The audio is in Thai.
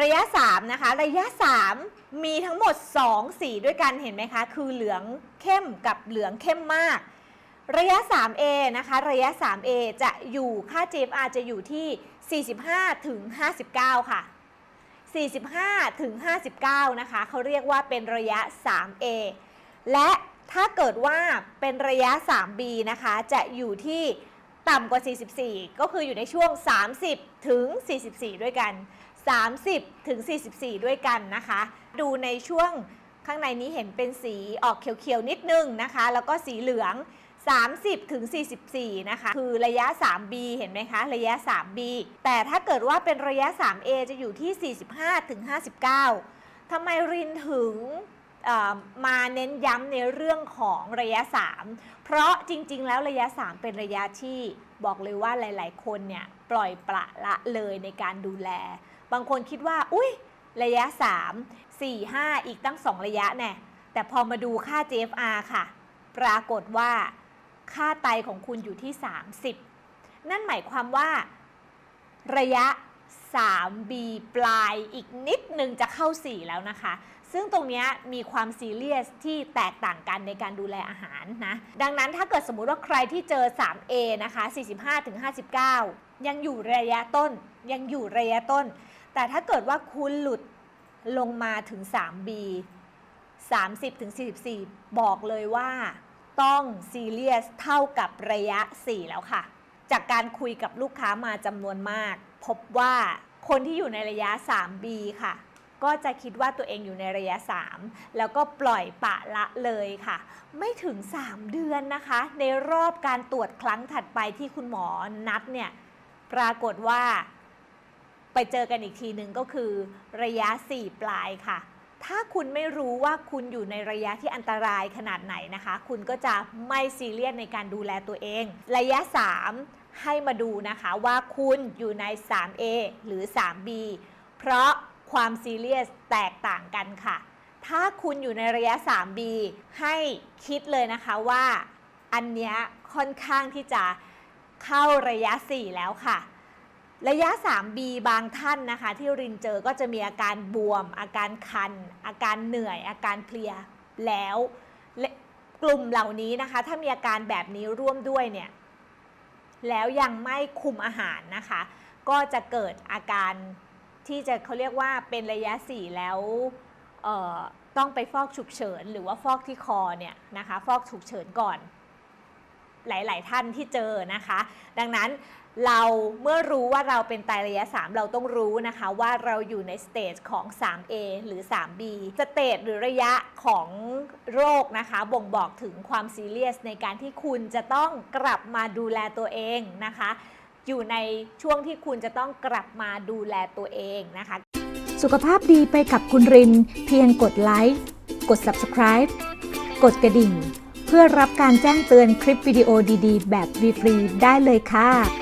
ระยะ 3 นะคะ ระยะ 3 มีทั้งหมด 2 สีด้วยกันเห็นไหมคะ คือเหลืองเข้มกับเหลืองเข้มมาก ระยะ 3A นะคะ ระยะ 3A จะอยู่ค่า GFR จะอยู่ที่ 45 ถึง 59 ค่ะ 45 ถึง 59 นะคะ เขาเรียกว่าเป็นระยะ 3A และถ้าเกิดว่าเป็นระยะ 3B นะคะ จะอยู่ที่ต่ำกว่า 44 ก็คืออยู่ในช่วง 30 ถึง 44 ด้วยกัน 30 ถึง 44 ด้วยกันนะคะ ดูในช่วงข้างในนี้เห็นเป็นสีออกเขียวๆนิดนึงนะคะ แล้วก็สีเหลือง 30 ถึง 44 นะคะ คือระยะ 3B เห็นไหมคะ ระยะ 3B แต่ถ้าเกิดว่าเป็นระยะ 3A จะอยู่ที่ 45 ถึง 59 ทำไมรินถึงมาเน้นย้ำในเรื่องของระยะ 3 เพราะจริง ๆ แล้วระยะ 3 เป็นระยะที่บอกเลยว่าหลาย ๆ คนเนี่ยปล่อยปละละเลยในการดูแล บางคนคิดว่า อุ้ยระยะ 3 4 5 อีกตั้ง 2 ระยะแน่แต่พอมาดูค่า GFR ค่ะ ปรากฏว่า ค่าไตของคุณอยู่ที่ 30 นั่นหมายความว่า ระยะ 3B ปลายอีกนิดนึงจะเข้า 4 แล้วนะคะ ซึ่งตรงนี้มีความซีเรียสที่แตกต่างกันในการดูแลอาหารนะ ดังนั้นถ้าเกิดสมมุติว่าใครที่เจอ 3A นะคะ 45-59 ยังอยู่ระยะต้น ยังอยู่ระยะต้น แต่ถ้าเกิดว่าคุณหลุดลงมาถึง 3B 30-44 บอกเลยว่าต้องซีเรียสเท่ากับระยะ 4 แล้วค่ะ จากการคุยกับลูกค้ามาจำนวนมาก พบว่าคนที่อยู่ในระยะ 3B ค่ะ ก็จะคิดว่าตัวเองอยู่ในระยะ 3 แล้วก็ปล่อยปะละเลยค่ะ ไม่ถึง 3 เดือนนะคะ ในรอบการตรวจครั้งถัดไปที่คุณหมอนัดเนี่ย ปรากฏว่า ไปเจอกันอีกทีหนึ่งก็คือ ระยะ 4 ปลายค่ะ ถ้าคุณไม่รู้ว่าคุณอยู่ในระยะที่อันตรายขนาดไหนนะคะ คุณก็จะไม่ซีเรียสในการดูแลตัวเอง ระยะ 3 ให้มาดูนะคะว่าคุณอยู่ใน 3A หรือ 3B เพราะความซีเรียสแตกต่างกันค่ะ ถ้าคุณอยู่ในระยะ 3B ให้คิดเลยนะคะว่า อันเนี้ยค่อนข้างที่จะเข้าระยะ 4 แล้วค่ะ ระยะ 3B บางท่านนะคะ ที่รินเจอก็จะมีอาการบวม อาการคัน อาการเหนื่อย อาการเพลียแล้วกลุ่มเหล่านี้นะคะ ถ้ามีอาการแบบนี้ร่วมด้วยเนี่ยแล้วยังไม่คุมอาหารนะคะ ก็จะเกิดอาการที่จะเขาเรียกว่าเป็นระยะ 4 แล้วต้องไปฟอกฉุกเฉิน หรือว่าฟอกที่คอเนี่ยนะคะ ฟอกฉุกเฉินก่อน หลาย ๆ ท่านที่เจอนะคะ ดังนั้นเราเมื่อรู้ว่าเราเป็นไตระยะ 3 เราต้องรู้นะคะว่าเราอยู่ในสเตจของ 3A หรือ 3B สเตจหรือระยะของโรคนะคะ บ่งบอกถึงความซีเรียสในการที่คุณจะต้องกลับมาดูแลตัวเองนะคะ อยู่ในช่วงที่คุณจะต้องกลับมาดูแลตัวเองนะคะ สุขภาพดีไปกับคุณริน เพียงกดไลค์กด subscribe กดกระดิ่ง พื่อรับการแจ้งเตือนคลิปวิดีโอดีๆ แบบฟรีๆได้เลยค่ะ